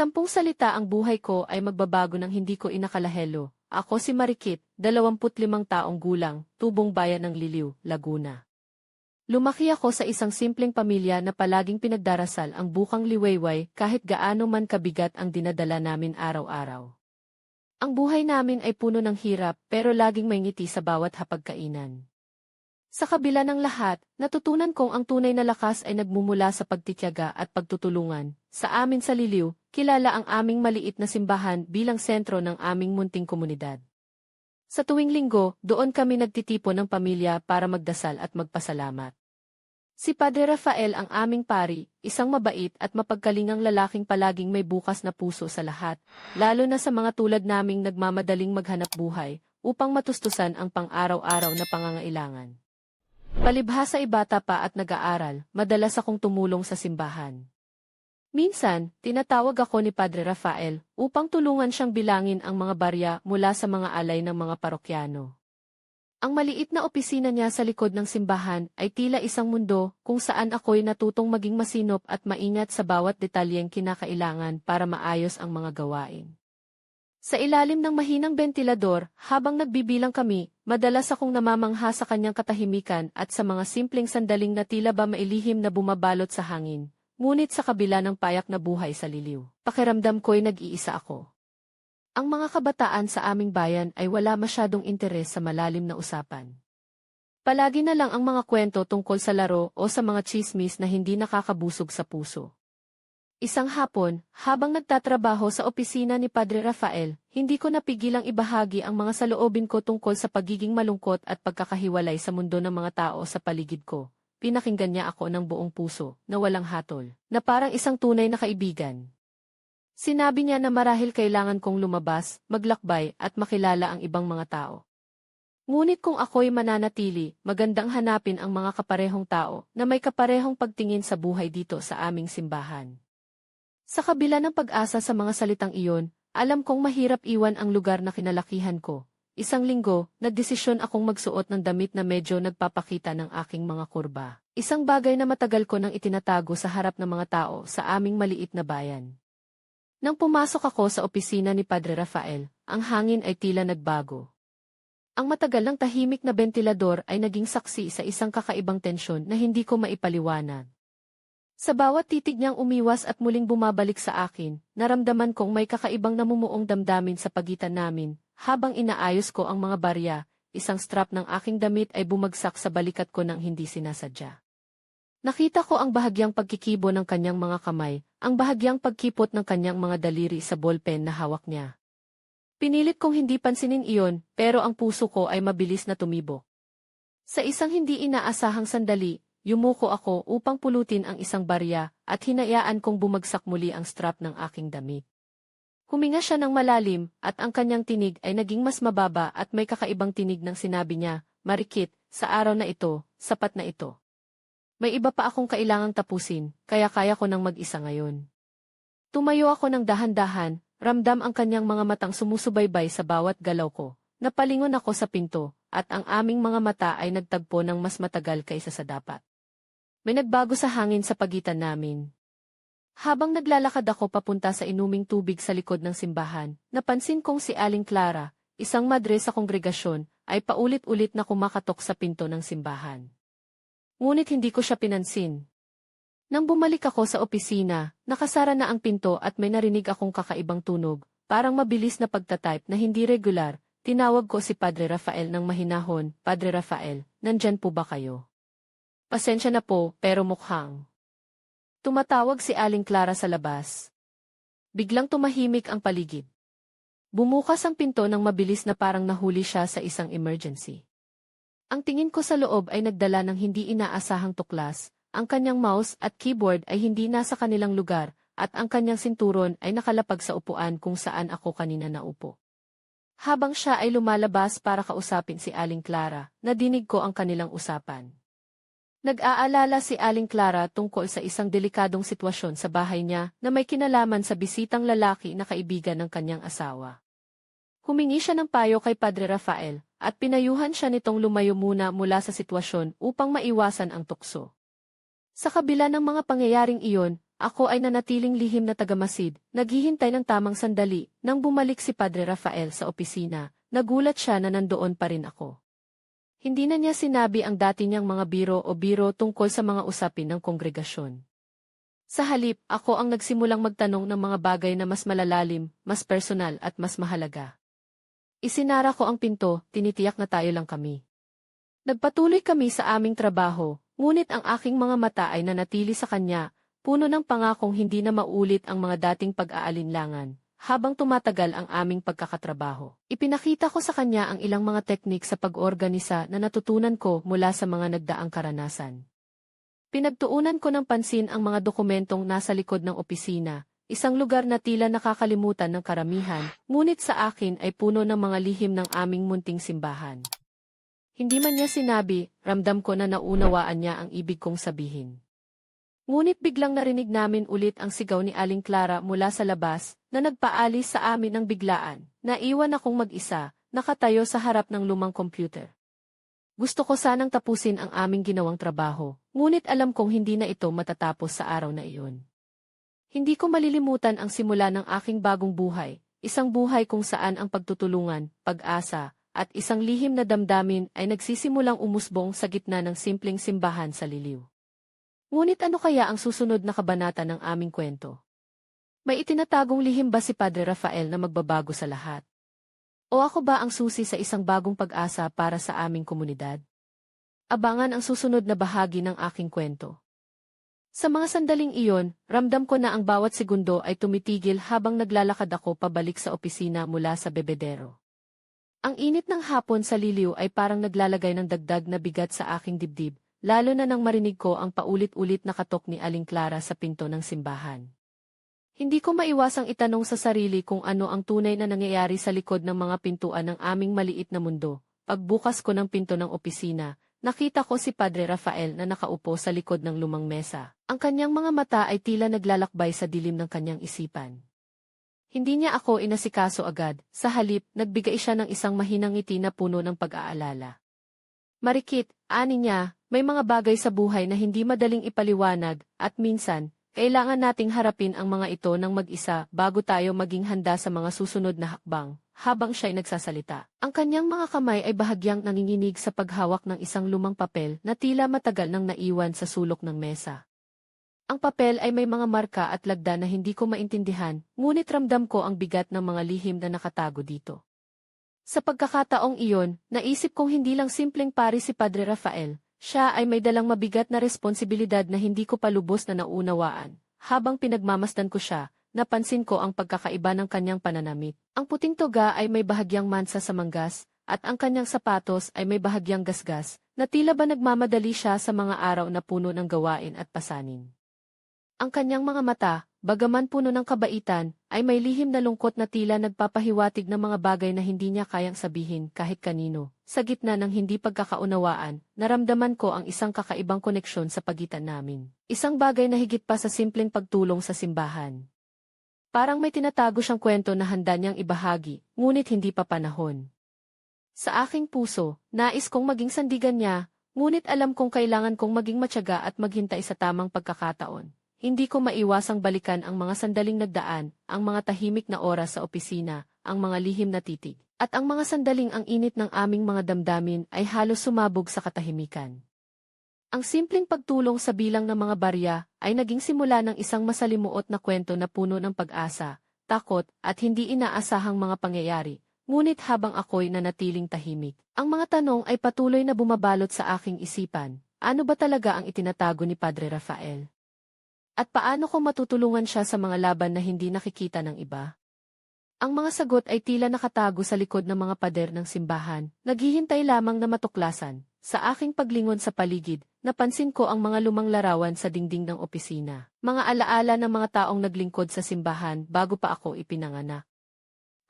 Sampung salita ang buhay ko ay magbabago ng hindi ko inakalahelo. Ako si Marikit, 25 taong gulang, tubong bayan ng Liliw, Laguna. Lumaki ako sa isang simpleng pamilya na palaging pinagdarasal ang bukang liwayway kahit gaano man kabigat ang dinadala namin araw-araw. Ang buhay namin ay puno ng hirap pero laging may ngiti sa bawat hapagkainan. Sa kabila ng lahat, natutunan kong ang tunay na lakas ay nagmumula sa pagtityaga at pagtutulungan. Sa amin sa Liliw, kilala ang aming maliit na simbahan bilang sentro ng aming munting komunidad. Sa tuwing linggo, doon kami nagtitipon ng pamilya para magdasal at magpasalamat. Si Padre Rafael ang aming pari, isang mabait at mapagkalingang lalaking palaging may bukas na puso sa lahat, lalo na sa mga tulad naming nagmamadaling maghanap buhay, upang matustusan ang pang-araw-araw na pangangailangan. Palibhasa ay bata pa at nag-aaral, madalas akong tumulong sa simbahan. Minsan, tinatawag ako ni Padre Rafael upang tulungan siyang bilangin ang mga barya mula sa mga alay ng mga parokyano. Ang maliit na opisina niya sa likod ng simbahan ay tila isang mundo kung saan ako'y natutong maging masinop at maingat sa bawat detalyeng kinakailangan para maayos ang mga gawain. Sa ilalim ng mahinang bentilador, habang nagbibilang kami, madalas akong namamangha sa kanyang katahimikan at sa mga simpleng sandaling na tila ba mailihim na bumabalot sa hangin. Ngunit sa kabila ng payak na buhay sa liliw, pakiramdam ko'y nag-iisa ako. Ang mga kabataan sa aming bayan ay wala masyadong interes sa malalim na usapan. Palagi na lang ang mga kwento tungkol sa laro o sa mga chismis na hindi nakakabusog sa puso. Isang hapon, habang nagtatrabaho sa opisina ni Padre Rafael, hindi ko napigilang ibahagi ang mga saloobin ko tungkol sa pagiging malungkot at pagkakahiwalay sa mundo ng mga tao sa paligid ko. Pinakinggan niya ako ng buong puso, na walang hatol, na parang isang tunay na kaibigan. Sinabi niya na marahil kailangan kong lumabas, maglakbay at makilala ang ibang mga tao. Ngunit kung ako'y mananatili, magandang hanapin ang mga kaparehong tao na may kaparehong pagtingin sa buhay dito sa aming simbahan. Sa kabila ng pag-asa sa mga salitang iyon, alam kong mahirap iwan ang lugar na kinalakihan ko. Isang linggo, nagdesisyon akong magsuot ng damit na medyo nagpapakita ng aking mga kurba. Isang bagay na matagal ko nang itinatago sa harap ng mga tao sa aming maliit na bayan. Nang pumasok ako sa opisina ni Padre Rafael, ang hangin ay tila nagbago. Ang matagal ng tahimik na bentilador ay naging saksi sa isang kakaibang tensyon na hindi ko maipaliwanag. Sa bawat titig niyang umiwas at muling bumabalik sa akin, naramdaman kong may kakaibang namumuong damdamin sa pagitan namin, habang inaayos ko ang mga barya, isang strap ng aking damit ay bumagsak sa balikat ko nang hindi sinasadya. Nakita ko ang bahagyang pagkikibo ng kanyang mga kamay, ang bahagyang pagkipot ng kanyang mga daliri sa ballpen na hawak niya. Pinilit kong hindi pansinin iyon, pero ang puso ko ay mabilis na tumibo. Sa isang hindi inaasahang sandali, yumuko ako upang pulutin ang isang barya at hinayaan kong bumagsak muli ang strap ng aking damit. Huminga siya ng malalim at ang kanyang tinig ay naging mas mababa at may kakaibang tinig ng sinabi niya, Marikit, sa araw na ito, sapat na ito. May iba pa akong kailangang tapusin, kaya kaya ko nang mag-isa ngayon. Tumayo ako ng dahan-dahan, ramdam ang kanyang mga matang sumusubaybay sa bawat galaw ko. Napalingon ako sa pinto, at ang aming mga mata ay nagtagpo ng mas matagal kaysa sa dapat. May nagbago sa hangin sa pagitan namin. Habang naglalakad ako papunta sa inuming tubig sa likod ng simbahan, napansin kong si Aling Clara, isang madre sa kongregasyon, ay paulit-ulit na kumakatok sa pinto ng simbahan. Ngunit hindi ko siya pinansin. Nang bumalik ako sa opisina, nakasara na ang pinto at may narinig akong kakaibang tunog, parang mabilis na pagtatype na hindi regular, tinawag ko si Padre Rafael ng mahinahon, Padre Rafael, nandyan po ba kayo? Pasensya na po, pero mukhang. Tumatawag si Aling Clara sa labas. Biglang tumahimik ang paligid. Bumukas ang pinto ng mabilis na parang nahuli siya sa isang emergency. Ang tingin ko sa loob ay nagdala ng hindi inaasahang tuklas, ang kanyang mouse at keyboard ay hindi nasa kanilang lugar, at ang kanyang sinturon ay nakalapag sa upuan kung saan ako kanina naupo. Habang siya ay lumalabas para kausapin si Aling Clara, nadinig ko ang kanilang usapan. Nag-aalala si Aling Clara tungkol sa isang delikadong sitwasyon sa bahay niya na may kinalaman sa bisitang lalaki na kaibigan ng kanyang asawa. Humingi siya ng payo kay Padre Rafael, at pinayuhan siya nitong lumayo muna mula sa sitwasyon upang maiwasan ang tukso. Sa kabila ng mga pangyayaring iyon, ako ay nanatiling lihim na tagamasid, naghihintay ng tamang sandali, nang bumalik si Padre Rafael sa opisina, nagulat siya na nandoon pa rin ako. Hindi na niya sinabi ang dati niyang mga biro o biro tungkol sa mga usapin ng kongregasyon. Sa halip, ako ang nagsimulang magtanong ng mga bagay na mas malalalim, mas personal at mas mahalaga. Isinara ko ang pinto, tinitiyak na tayo lang kami. Nagpatuloy kami sa aming trabaho, ngunit ang aking mga mata ay nanatili sa kanya, puno ng pangakong hindi na maulit ang mga dating pag-aalinlangan, habang tumatagal ang aming pagkakatrabaho. Ipinakita ko sa kanya ang ilang mga teknik sa pag-organisa na natutunan ko mula sa mga nagdaang karanasan. Pinagtuunan ko ng pansin ang mga dokumentong nasa likod ng opisina, isang lugar na tila nakakalimutan ng karamihan, ngunit sa akin ay puno ng mga lihim ng aming munting simbahan. Hindi man niya sinabi, ramdam ko na naunawaan niya ang ibig kong sabihin. Ngunit biglang narinig namin ulit ang sigaw ni Aling Clara mula sa labas, na nagpaalis sa amin ng biglaan, naiwan akong mag-isa, nakatayo sa harap ng lumang computer. Gusto ko sanang tapusin ang aming ginawang trabaho, ngunit alam kong hindi na ito matatapos sa araw na iyon. Hindi ko malilimutan ang simula ng aking bagong buhay, isang buhay kung saan ang pagtutulungan, pag-asa, at isang lihim na damdamin ay nagsisimulang umusbong sa gitna ng simpleng simbahan sa liliw. Ngunit ano kaya ang susunod na kabanata ng aming kwento? May itinatagong lihim ba si Padre Rafael na magbabago sa lahat? O ako ba ang susi sa isang bagong pag-asa para sa aming komunidad? Abangan ang susunod na bahagi ng aking kwento. Sa mga sandaling iyon, ramdam ko na ang bawat segundo ay tumitigil habang naglalakad ako pabalik sa opisina mula sa bebedero. Ang init ng hapon sa liliw ay parang naglalagay ng dagdag na bigat sa aking dibdib, lalo na nang marinig ko ang paulit-ulit na katok ni Aling Clara sa pinto ng simbahan. Hindi ko maiwasang itanong sa sarili kung ano ang tunay na nangyayari sa likod ng mga pintuan ng aming maliit na mundo. Pagbukas ko ng pinto ng opisina, nakita ko si Padre Rafael na nakaupo sa likod ng lumang mesa. Ang kanyang mga mata ay tila naglalakbay sa dilim ng kanyang isipan. Hindi niya ako inasikaso agad, sa halip, nagbigay siya ng isang mahinang ngiti na puno ng pag-aalala. Marikit, ani niya, may mga bagay sa buhay na hindi madaling ipaliwanag, at minsan, kailangan nating harapin ang mga ito ng mag-isa bago tayo maging handa sa mga susunod na hakbang, habang siya'y nagsasalita. Ang kanyang mga kamay ay bahagyang nanginginig sa paghawak ng isang lumang papel na tila matagal nang naiwan sa sulok ng mesa. Ang papel ay may mga marka at lagda na hindi ko maintindihan, ngunit ramdam ko ang bigat ng mga lihim na nakatago dito. Sa pagkakataong iyon, naisip kong hindi lang simpleng pari si Padre Rafael, siya ay may dalang mabigat na responsibilidad na hindi ko palubos na naunawaan. Habang pinagmamasdan ko siya, napansin ko ang pagkakaiba ng kanyang pananamit. Ang puting toga ay may bahagyang mansa sa manggas, at ang kanyang sapatos ay may bahagyang gasgas, na tila ba nagmamadali siya sa mga araw na puno ng gawain at pasanin. Ang kanyang mga mata, bagaman puno ng kabaitan, ay may lihim na lungkot na tila nagpapahiwatig ng mga bagay na hindi niya kayang sabihin kahit kanino. Sa gitna ng hindi pagkakaunawaan, naramdaman ko ang isang kakaibang koneksyon sa pagitan namin. Isang bagay na higit pa sa simpleng pagtulong sa simbahan. Parang may tinatago siyang kwento na handa niyang ibahagi, ngunit hindi pa panahon. Sa aking puso, nais kong maging sandigan niya, ngunit alam kong kailangan kong maging matyaga at maghintay sa tamang pagkakataon. Hindi ko maiwasang balikan ang mga sandaling nagdaan, ang mga tahimik na oras sa opisina, ang mga lihim na titig, at ang mga sandaling ang init ng aming mga damdamin ay halos sumabog sa katahimikan. Ang simpleng pagtulong sa bilang ng mga barya ay naging simula ng isang masalimuot na kwento na puno ng pag-asa, takot, at hindi inaasahang mga pangyayari, ngunit habang ako'y nanatiling tahimik, ang mga tanong ay patuloy na bumabalot sa aking isipan. Ano ba talaga ang itinatago ni Padre Rafael? At paano ko matutulungan siya sa mga laban na hindi nakikita ng iba? Ang mga sagot ay tila nakatago sa likod ng mga pader ng simbahan, naghihintay lamang na matuklasan. Sa aking paglingon sa paligid, napansin ko ang mga lumang larawan sa dingding ng opisina. Mga alaala ng mga taong naglingkod sa simbahan bago pa ako ipinanganak.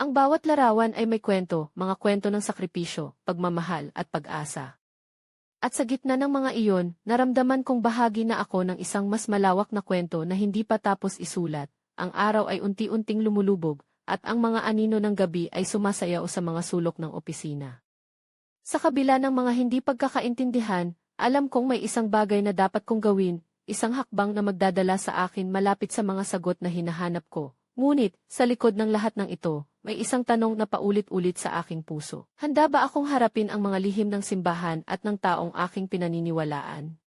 Ang bawat larawan ay may kwento, mga kwento ng sakripisyo, pagmamahal at pag-asa. At sa gitna ng mga iyon, naramdaman kong bahagi na ako ng isang mas malawak na kwento na hindi pa tapos isulat. Ang araw ay unti-unting lumulubog, at ang mga anino ng gabi ay sumasayaw sa mga sulok ng opisina. Sa kabila ng mga hindi pagkakaintindihan, alam kong may isang bagay na dapat kong gawin, isang hakbang na magdadala sa akin malapit sa mga sagot na hinahanap ko. Ngunit, sa likod ng lahat ng ito, may isang tanong na paulit-ulit sa aking puso. Handa ba akong harapin ang mga lihim ng simbahan at ng taong aking pinaniniwalaan?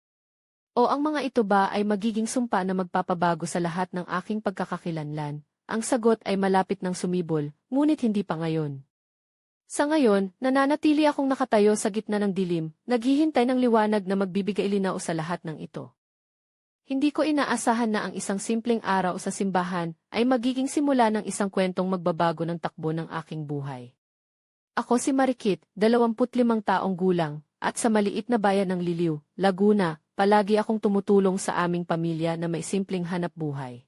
O ang mga ito ba ay magiging sumpa na magpapabago sa lahat ng aking pagkakakilanlan? Ang sagot ay malapit ng sumibol, ngunit hindi pa ngayon. Sa ngayon, nananatili akong nakatayo sa gitna ng dilim, naghihintay ng liwanag na magbibigay linaw sa lahat ng ito. Hindi ko inaasahan na ang isang simpleng araw sa simbahan ay magiging simula ng isang kwentong magbabago ng takbo ng aking buhay. Ako si Marikit, 25 taong gulang, at sa maliit na bayan ng Liliw, Laguna, palagi akong tumutulong sa aming pamilya na may simpleng hanap buhay.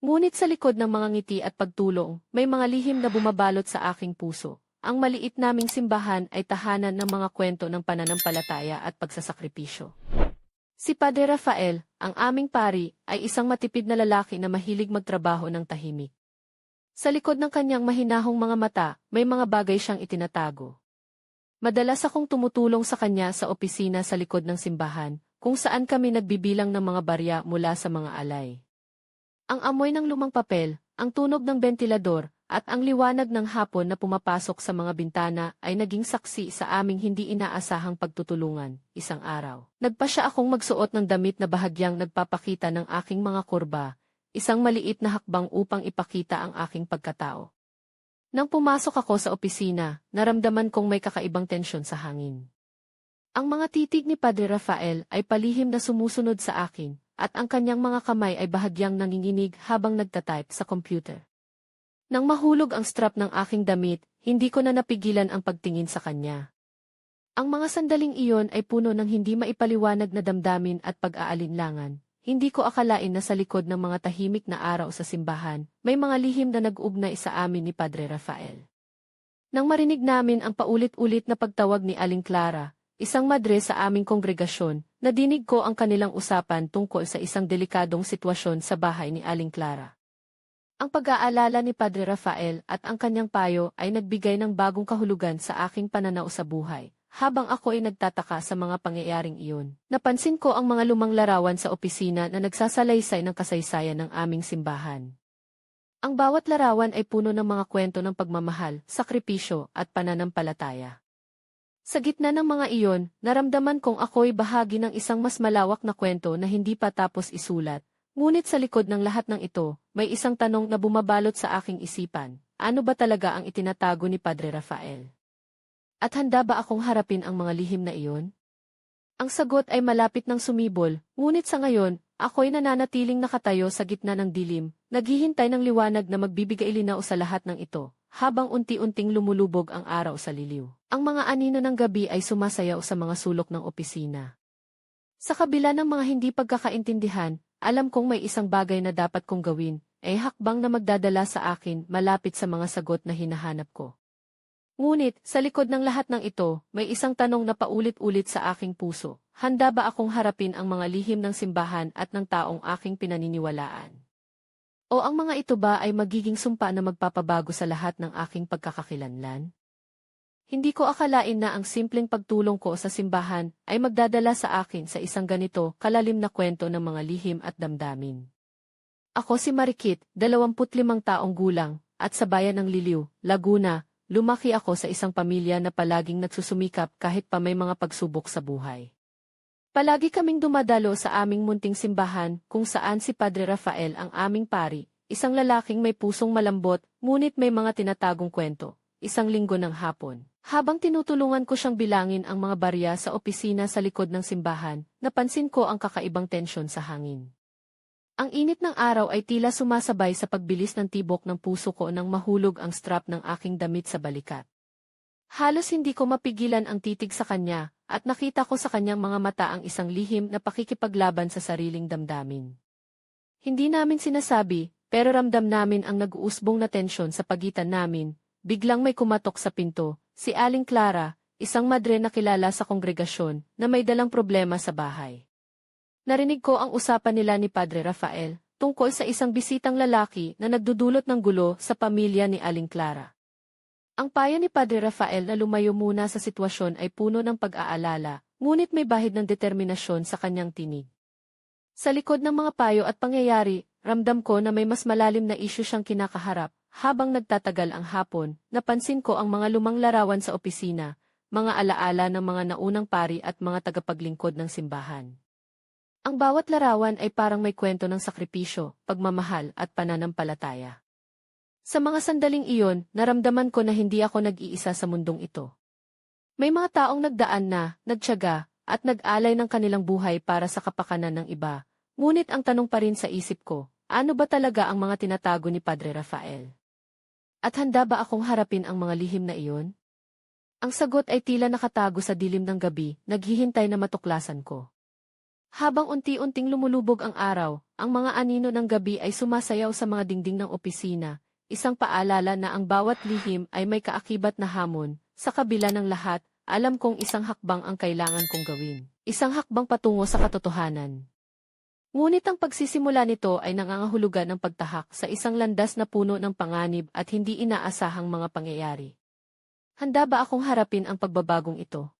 Ngunit sa likod ng mga ngiti at pagtulong, may mga lihim na bumabalot sa aking puso. Ang maliit naming simbahan ay tahanan ng mga kwento ng pananampalataya at pagsasakripisyo. Si Padre Rafael, ang aming pari, ay isang matipid na lalaki na mahilig magtrabaho ng tahimik. Sa likod ng kanyang mahinahong mga mata, may mga bagay siyang itinatago. Madalas akong tumutulong sa kanya sa opisina sa likod ng simbahan, kung saan kami nagbibilang ng mga barya mula sa mga alay. Ang amoy ng lumang papel, ang tunog ng bentilador, at ang liwanag ng hapon na pumapasok sa mga bintana ay naging saksi sa aming hindi inaasahang pagtutulungan, isang araw. Nagpa siya akong magsuot ng damit na bahagyang nagpapakita ng aking mga kurba, isang maliit na hakbang upang ipakita ang aking pagkatao. Nang pumasok ako sa opisina, naramdaman kong may kakaibang tensyon sa hangin. Ang mga titig ni Padre Rafael ay palihim na sumusunod sa akin, at ang kanyang mga kamay ay bahagyang nanginginig habang nagtatype sa computer. Nang mahulog ang strap ng aking damit, hindi ko na napigilan ang pagtingin sa kanya. Ang mga sandaling iyon ay puno ng hindi maipaliwanag na damdamin at pag-aalinlangan. Hindi ko akalain na sa likod ng mga tahimik na araw sa simbahan, may mga lihim na nag-ugnay sa amin ni Padre Rafael. Nang marinig namin ang paulit-ulit na pagtawag ni Aling Clara, isang madre sa aming kongregasyon, nadinig ko ang kanilang usapan tungkol sa isang delikadong sitwasyon sa bahay ni Aling Clara. Ang pag-aalala ni Padre Rafael at ang kanyang payo ay nagbigay ng bagong kahulugan sa aking pananaw sa buhay. Habang ako ay nagtataka sa mga pangyayaring iyon, napansin ko ang mga lumang larawan sa opisina na nagsasalaysay ng kasaysayan ng aming simbahan. Ang bawat larawan ay puno ng mga kwento ng pagmamahal, sakripisyo, at pananampalataya. Sa gitna ng mga iyon, naramdaman kong ako'y bahagi ng isang mas malawak na kwento na hindi pa tapos isulat, Ngunit sa likod ng lahat ng ito, may isang tanong na bumabalot sa aking isipan. Ano ba talaga ang itinatago ni Padre Rafael? At handa ba akong harapin ang mga lihim na iyon? Ang sagot ay malapit ng sumibol, ngunit sa ngayon, ako'y nananatiling nakatayo sa gitna ng dilim, naghihintay ng liwanag na magbibigay linaw sa lahat ng ito, habang unti-unting lumulubog ang araw sa liliw. Ang mga anino ng gabi ay sumasayaw sa mga sulok ng opisina. Sa kabila ng mga hindi pagkakaintindihan, alam kong may isang bagay na dapat kong gawin, ay hakbang na magdadala sa akin malapit sa mga sagot na hinahanap ko. Ngunit, sa likod ng lahat ng ito, may isang tanong na paulit-ulit sa aking puso. Handa ba akong harapin ang mga lihim ng simbahan at ng taong aking pinaniniwalaan? O ang mga ito ba ay magiging sumpa na magpapabago sa lahat ng aking pagkakakilanlan? Hindi ko akalain na ang simpleng pagtulong ko sa simbahan ay magdadala sa akin sa isang ganito kalalim na kwento ng mga lihim at damdamin. Ako si Marikit, 25 taong gulang, at sa bayan ng Liliw, Laguna, lumaki ako sa isang pamilya na palaging nagsusumikap kahit pa may mga pagsubok sa buhay. Palagi kaming dumadalo sa aming munting simbahan kung saan si Padre Rafael ang aming pari, isang lalaking may pusong malambot ngunit may mga tinatagong kwento, isang linggo ng hapon. Habang tinutulungan ko siyang bilangin ang mga barya sa opisina sa likod ng simbahan, napansin ko ang kakaibang tensyon sa hangin. Ang init ng araw ay tila sumasabay sa pagbilis ng tibok ng puso ko nang mahulog ang strap ng aking damit sa balikat. Halos hindi ko mapigilan ang titig sa kanya, at nakita ko sa kanyang mga mata ang isang lihim na pakikipaglaban sa sariling damdamin. Hindi namin sinasabi, pero ramdam namin ang nag-uusbong na tensyon sa pagitan namin, biglang may kumatok sa pinto, Si Aling Clara, isang madre na kilala sa kongregasyon, na may dalang problema sa bahay. Narinig ko ang usapan nila ni Padre Rafael, tungkol sa isang bisitang lalaki na nagdudulot ng gulo sa pamilya ni Aling Clara. Ang payo ni Padre Rafael na lumayo muna sa sitwasyon ay puno ng pag-aalala, ngunit may bahid ng determinasyon sa kanyang tinig. Sa likod ng mga payo at pangyayari, ramdam ko na may mas malalim na isyu siyang kinakaharap. Habang nagtatagal ang hapon, napansin ko ang mga lumang larawan sa opisina, mga alaala ng mga naunang pari at mga tagapaglingkod ng simbahan. Ang bawat larawan ay parang may kwento ng sakripisyo, pagmamahal at pananampalataya. Sa mga sandaling iyon, naramdaman ko na hindi ako nag-iisa sa mundong ito. May mga taong nagdaan na, nagtyaga, at nag-alay ng kanilang buhay para sa kapakanan ng iba. Ngunit ang tanong pa rin sa isip ko, ano ba talaga ang mga tinatago ni Padre Rafael? At handa ba akong harapin ang mga lihim na iyon? Ang sagot ay tila nakatago sa dilim ng gabi, naghihintay na matuklasan ko. Habang unti-unting lumulubog ang araw, ang mga anino ng gabi ay sumasayaw sa mga dingding ng opisina, isang paalala na ang bawat lihim ay may kaakibat na hamon, sa kabila ng lahat, alam kong isang hakbang ang kailangan kong gawin. Isang hakbang patungo sa katotohanan. Ngunit ang pagsisimula nito ay nangangahulugan ng pagtahak sa isang landas na puno ng panganib at hindi inaasahang mga pangyayari. Handa ba akong harapin ang pagbabagong ito?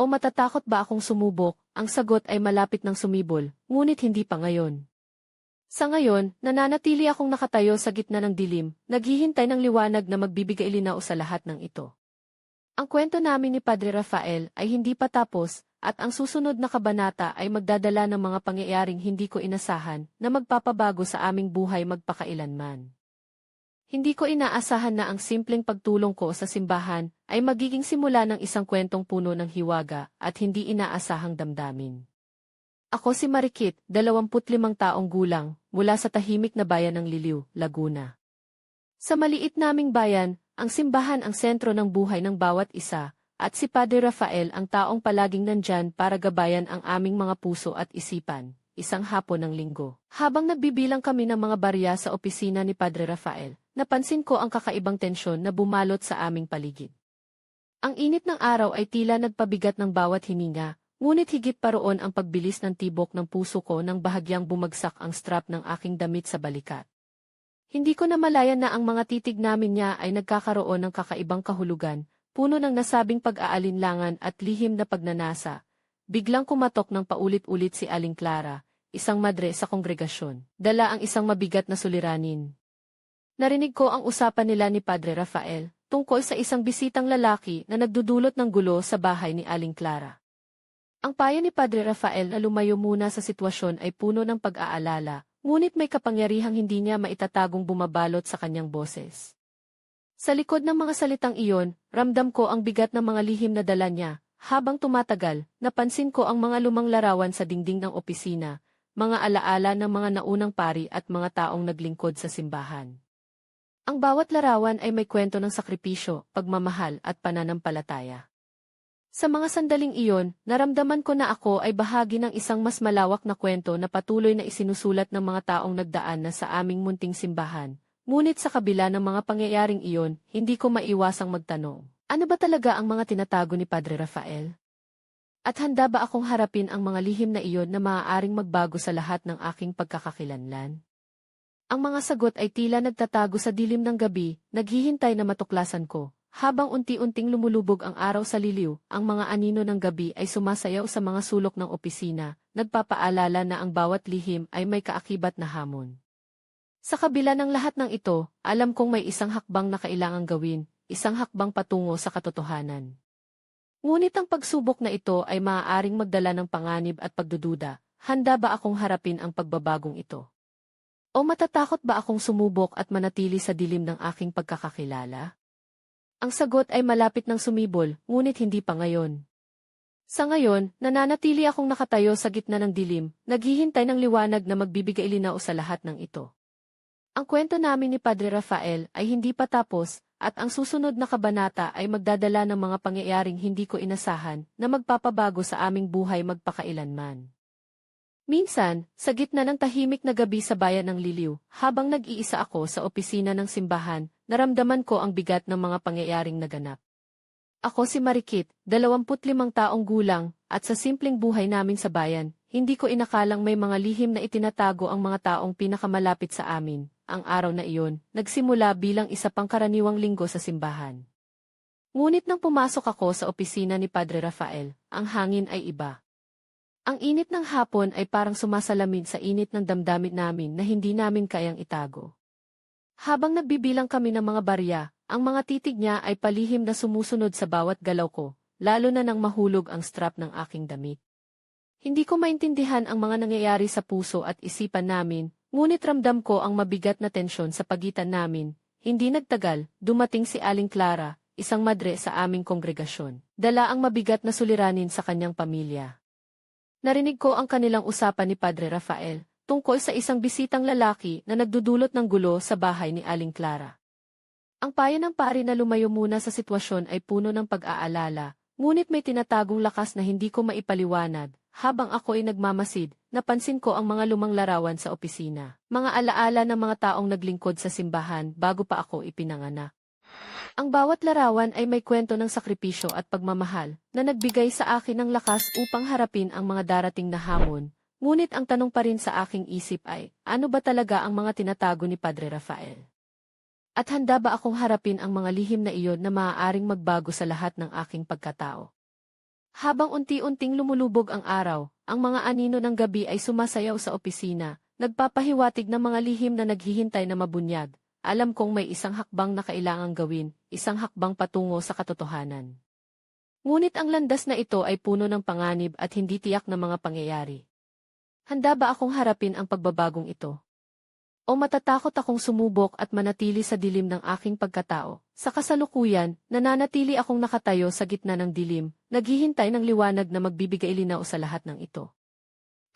O matatakot ba akong sumubok? Ang sagot ay malapit ng sumibol, ngunit hindi pa ngayon. Sa ngayon, nananatili akong nakatayo sa gitna ng dilim, naghihintay ng liwanag na magbibigay linaw sa lahat ng ito. Ang kwento namin ni Padre Rafael ay hindi pa tapos, at ang susunod na kabanata ay magdadala ng mga pangyayaring hindi ko inasahan na magpapabago sa aming buhay magpakailanman. Hindi ko inaasahan na ang simpleng pagtulong ko sa simbahan ay magiging simula ng isang kwentong puno ng hiwaga at hindi inaasahang damdamin. Ako si Marikit, 25 taong gulang, mula sa tahimik na bayan ng Liliw, Laguna. Sa maliit naming bayan, ang simbahan ang sentro ng buhay ng bawat isa, at si Padre Rafael ang taong palaging nandyan para gabayan ang aming mga puso at isipan, isang hapon ng linggo. Habang nagbibilang kami ng mga barya sa opisina ni Padre Rafael, napansin ko ang kakaibang tensyon na bumalot sa aming paligid. Ang init ng araw ay tila nagpabigat ng bawat hininga, ngunit higit pa roon ang pagbilis ng tibok ng puso ko nang bahagyang bumagsak ang strap ng aking damit sa balikat. Hindi ko namalayan na ang mga titig namin niya ay nagkakaroon ng kakaibang kahulugan, puno ng nasabing pag-aalinlangan at lihim na pagnanasa. Biglang kumatok ng paulit-ulit si Aling Clara, isang madre sa kongregasyon. Dala ang isang mabigat na suliranin. Narinig ko ang usapan nila ni Padre Rafael, tungkol sa isang bisitang lalaki na nagdudulot ng gulo sa bahay ni Aling Clara. Ang payo ni Padre Rafael na lumayo muna sa sitwasyon ay puno ng pag-aalala, ngunit may kapangyarihang hindi niya maitatagong bumabalot sa kanyang boses. Sa likod ng mga salitang iyon, ramdam ko ang bigat ng mga lihim na dala niya. Habang tumatagal, napansin ko ang mga lumang larawan sa dingding ng opisina, mga alaala ng mga naunang pari at mga taong naglingkod sa simbahan. Ang bawat larawan ay may kwento ng sakripisyo, pagmamahal at pananampalataya. Sa mga sandaling iyon, naramdaman ko na ako ay bahagi ng isang mas malawak na kwento na patuloy na isinusulat ng mga taong nagdaan na sa aming munting simbahan, Ngunit sa kabila ng mga pangyayaring iyon, hindi ko maiwasang magtanong, ano ba talaga ang mga tinatago ni Padre Rafael? At handa ba akong harapin ang mga lihim na iyon na maaaring magbago sa lahat ng aking pagkakakilanlan? Ang mga sagot ay tila nagtatago sa dilim ng gabi, naghihintay na matuklasan ko. Habang unti-unting lumulubog ang araw sa liliw, ang mga anino ng gabi ay sumasayaw sa mga sulok ng opisina, nagpapaalala na ang bawat lihim ay may kaakibat na hamon. Sa kabila ng lahat ng ito, alam kong may isang hakbang na kailangang gawin, isang hakbang patungo sa katotohanan. Ngunit ang pagsubok na ito ay maaaring magdala ng panganib at pagdududa, handa ba akong harapin ang pagbabagong ito? O matatakot ba akong sumubok at manatili sa dilim ng aking pagkakakilala? Ang sagot ay malapit ng sumibol, ngunit hindi pa ngayon. Sa ngayon, nananatili akong nakatayo sa gitna ng dilim, naghihintay ng liwanag na magbibigay linaw sa lahat ng ito. Ang kwento namin ni Padre Rafael ay hindi pa tapos, at ang susunod na kabanata ay magdadala ng mga pangyayaring hindi ko inasahan na magpapabago sa aming buhay magpakailanman. Minsan, sa gitna ng tahimik na gabi sa bayan ng Liliw, habang nag-iisa ako sa opisina ng simbahan, naramdaman ko ang bigat ng mga pangyayaring naganap. Ako si Marikit, 25 taong gulang, at sa simpleng buhay namin sa bayan, hindi ko inakalang may mga lihim na itinatago ang mga taong pinakamalapit sa amin, ang araw na iyon, nagsimula bilang isa pang karaniwang linggo sa simbahan. Ngunit nang pumasok ako sa opisina ni Padre Rafael, ang hangin ay iba. Ang init ng hapon ay parang sumasalamin sa init ng damdamin namin na hindi namin kayang itago. Habang nagbibilang kami ng mga barya, ang mga titig niya ay palihim na sumusunod sa bawat galaw ko, lalo na nang mahulog ang strap ng aking damit. Hindi ko maintindihan ang mga nangyayari sa puso at isipan namin, ngunit ramdam ko ang mabigat na tensyon sa pagitan namin. Hindi nagtagal, dumating si Aling Clara, isang madre sa aming kongregasyon. Dala ang mabigat na suliranin sa kanyang pamilya. Narinig ko ang kanilang usapan ni Padre Rafael, tungkol sa isang bisitang lalaki na nagdudulot ng gulo sa bahay ni Aling Clara. Ang payo ng pari na lumayo muna sa sitwasyon ay puno ng pag-aalala, ngunit may tinatagong lakas na hindi ko maipaliwanag. Habang ako ay nagmamasid, napansin ko ang mga lumang larawan sa opisina. Mga alaala ng mga taong naglingkod sa simbahan bago pa ako ipinanganak. Ang bawat larawan ay may kwento ng sakripisyo at pagmamahal na nagbigay sa akin ng lakas upang harapin ang mga darating na hamon. Ngunit ang tanong pa rin sa aking isip ay, ano ba talaga ang mga tinatago ni Padre Rafael? At handa ba akong harapin ang mga lihim na iyon na maaaring magbago sa lahat ng aking pagkatao? Habang unti-unting lumulubog ang araw, ang mga anino ng gabi ay sumasayaw sa opisina, nagpapahiwatig ng mga lihim na naghihintay na mabunyag. Alam kong may isang hakbang na kailangang gawin, isang hakbang patungo sa katotohanan. Ngunit ang landas na ito ay puno ng panganib at hindi tiyak na mga pangyayari. Handa ba akong harapin ang pagbabagong ito? O matatakot akong sumubok at manatili sa dilim ng aking pagkatao? Sa kasalukuyan, nananatili akong nakatayo sa gitna ng dilim, naghihintay ng liwanag na magbibigay linaw sa lahat ng ito.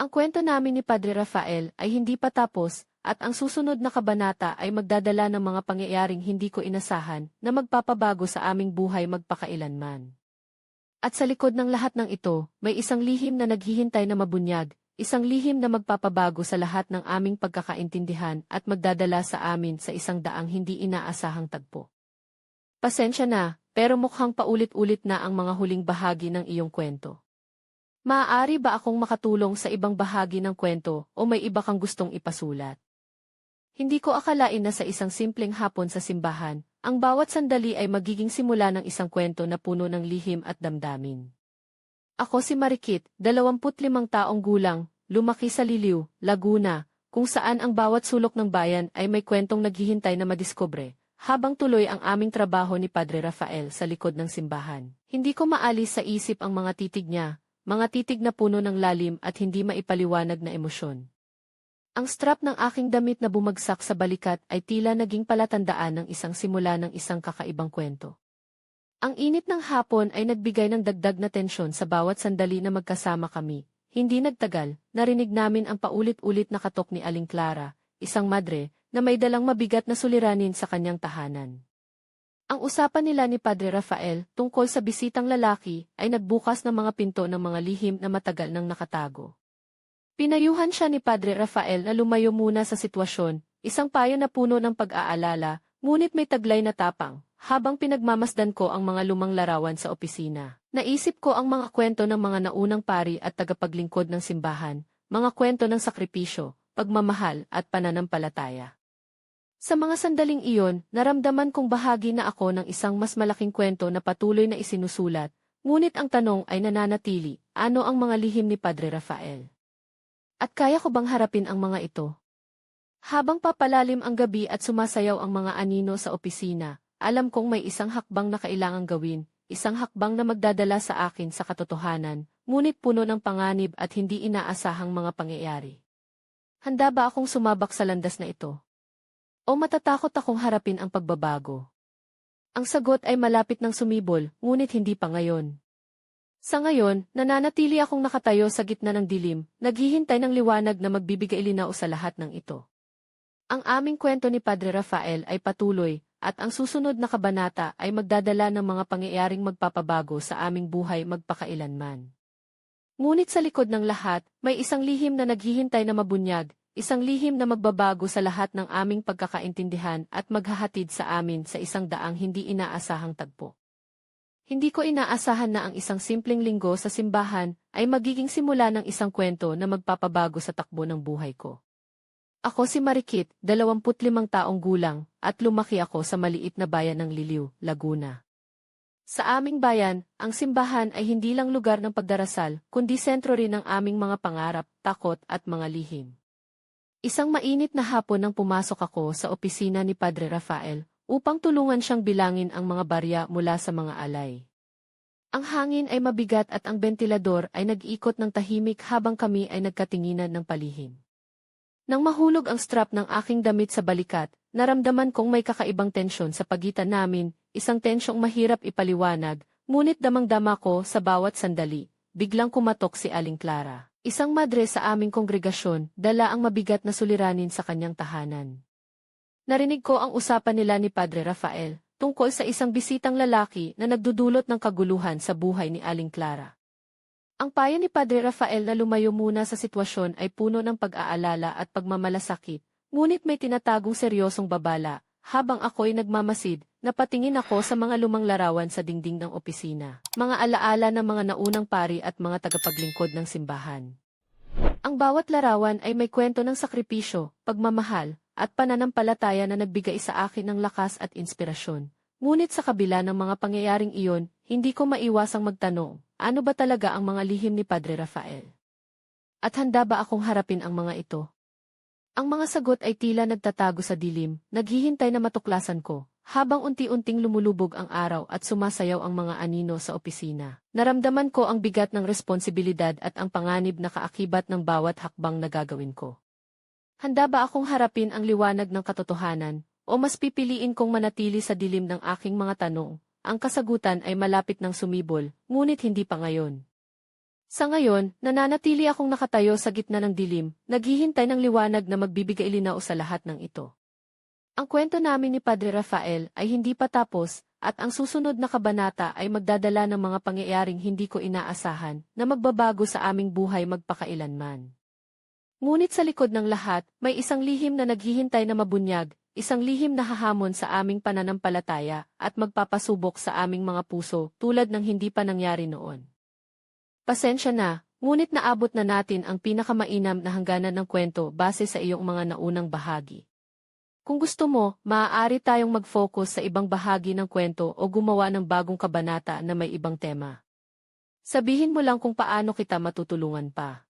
Ang kwento namin ni Padre Rafael ay hindi pa tapos, at ang susunod na kabanata ay magdadala ng mga pangyayaring hindi ko inasahan na magpapabago sa aming buhay magpakailanman. At sa likod ng lahat ng ito, may isang lihim na naghihintay na mabunyag, isang lihim na magpapabago sa lahat ng aming pagkakaintindihan at magdadala sa amin sa isang daang hindi inaasahang tagpo. Pasensya na, pero mukhang paulit-ulit na ang mga huling bahagi ng iyong kwento. Maaari ba akong makatulong sa ibang bahagi ng kwento o may iba kang gustong ipasulat? Hindi ko akalain na sa isang simpleng hapon sa simbahan, ang bawat sandali ay magiging simula ng isang kwento na puno ng lihim at damdamin. Ako si Marikit, 25 taong gulang, lumaki sa Liliw, Laguna, kung saan ang bawat sulok ng bayan ay may kwentong naghihintay na madiskubre, habang tuloy ang aming trabaho ni Padre Rafael sa likod ng simbahan. Hindi ko maalis sa isip ang mga titig niya, mga titig na puno ng lalim at hindi maipaliwanag na emosyon. Ang strap ng aking damit na bumagsak sa balikat ay tila naging palatandaan ng isang simula ng isang kakaibang kwento. Ang init ng hapon ay nagbigay ng dagdag na tensyon sa bawat sandali na magkasama kami. Hindi nagtagal, narinig namin ang paulit-ulit na katok ni Aling Clara, isang madre, na may dalang mabigat na suliranin sa kanyang tahanan. Ang usapan nila ni Padre Rafael tungkol sa bisitang lalaki ay nagbukas ng mga pinto ng mga lihim na matagal nang nakatago. Pinayuhan siya ni Padre Rafael na lumayo muna sa sitwasyon, isang payo na puno ng pag-aalala, ngunit may taglay na tapang, habang pinagmamasdan ko ang mga lumang larawan sa opisina, naisip ko ang mga kwento ng mga naunang pari at tagapaglingkod ng simbahan, mga kwento ng sakripisyo, pagmamahal at pananampalataya. Sa mga sandaling iyon, naramdaman kong bahagi na ako ng isang mas malaking kwento na patuloy na isinusulat, ngunit ang tanong ay nananatili, ano ang mga lihim ni Padre Rafael? At kaya ko bang harapin ang mga ito? Habang papalalim ang gabi at sumasayaw ang mga anino sa opisina, alam kong may isang hakbang na kailangang gawin, isang hakbang na magdadala sa akin sa katotohanan, ngunit puno ng panganib at hindi inaasahang mga pangyayari. Handa ba akong sumabak sa landas na ito? O matatakot akong harapin ang pagbabago? Ang sagot ay malapit ng sumibol, ngunit hindi pa ngayon. Sa ngayon, nananatili akong nakatayo sa gitna ng dilim, naghihintay ng liwanag na magbibigay linaw sa lahat ng ito. Ang aming kwento ni Padre Rafael ay patuloy, at ang susunod na kabanata ay magdadala ng mga pangyayaring magpapabago sa aming buhay magpakailanman. Ngunit sa likod ng lahat, may isang lihim na naghihintay na mabunyag, isang lihim na magbabago sa lahat ng aming pagkakaintindihan at maghahatid sa amin sa isang daang hindi inaasahang tagpo. Hindi ko inaasahan na ang isang simpleng linggo sa simbahan ay magiging simula ng isang kwento na magpapabago sa takbo ng buhay ko. Ako si Marikit, 25 taong gulang, at lumaki ako sa maliit na bayan ng Liliw, Laguna. Sa aming bayan, ang simbahan ay hindi lang lugar ng pagdarasal, kundi sentro rin ng aming mga pangarap, takot at mga lihim. Isang mainit na hapon nang pumasok ako sa opisina ni Padre Rafael upang tulungan siyang bilangin ang mga barya mula sa mga alay. Ang hangin ay mabigat at ang bentilador ay nag-ikot ng tahimik habang kami ay nagkatinginan ng palihim. Nang mahulog ang strap ng aking damit sa balikat, naramdaman kong may kakaibang tensyon sa pagitan namin, isang tensyong mahirap ipaliwanag, ngunit damang-dama ko sa bawat sandali. Biglang kumatok si Aling Clara, isang madre sa aming kongregasyon, dala ang mabigat na suliranin sa kanyang tahanan. Narinig ko ang usapan nila ni Padre Rafael tungkol sa isang bisitang lalaki na nagdudulot ng kaguluhan sa buhay ni Aling Clara. Ang payo ni Padre Rafael na lumayo muna sa sitwasyon ay puno ng pag-aalala at pagmamalasakit, ngunit may tinatagong seryosong babala, habang ako'y nagmamasid, napatingin ako sa mga lumang larawan sa dingding ng opisina, mga alaala ng mga naunang pari at mga tagapaglingkod ng simbahan. Ang bawat larawan ay may kwento ng sakripisyo, pagmamahal, at pananampalataya na nagbigay sa akin ng lakas at inspirasyon. Ngunit sa kabila ng mga pangyayaring iyon, hindi ko maiwasang magtanong, ano ba talaga ang mga lihim ni Padre Rafael? At handa ba akong harapin ang mga ito? Ang mga sagot ay tila nagtatago sa dilim, naghihintay na matuklasan ko, habang unti-unting lumulubog ang araw at sumasayaw ang mga anino sa opisina. Naramdaman ko ang bigat ng responsibilidad at ang panganib na kaakibat ng bawat hakbang na gagawin ko. Handa ba akong harapin ang liwanag ng katotohanan, o mas pipiliin kong manatili sa dilim ng aking mga tanong? Ang kasagutan ay malapit ng sumibol, ngunit hindi pa ngayon. Sa ngayon, nananatili akong nakatayo sa gitna ng dilim, naghihintay ng liwanag na magbibigay linaw sa lahat ng ito. Ang kwento namin ni Padre Rafael ay hindi pa tapos, at ang susunod na kabanata ay magdadala ng mga pangyayaring hindi ko inaasahan na magbabago sa aming buhay magpakailanman. Ngunit sa likod ng lahat, may isang lihim na naghihintay na mabunyag, isang lihim na hahamon sa aming pananampalataya at magpapasubok sa aming mga puso tulad ng hindi pa nangyari noon. Pasensya na, ngunit naabot na natin ang pinakamainam na hangganan ng kwento base sa iyong mga naunang bahagi. Kung gusto mo, maaari tayong mag-focus sa ibang bahagi ng kwento o gumawa ng bagong kabanata na may ibang tema. Sabihin mo lang kung paano kita matutulungan pa.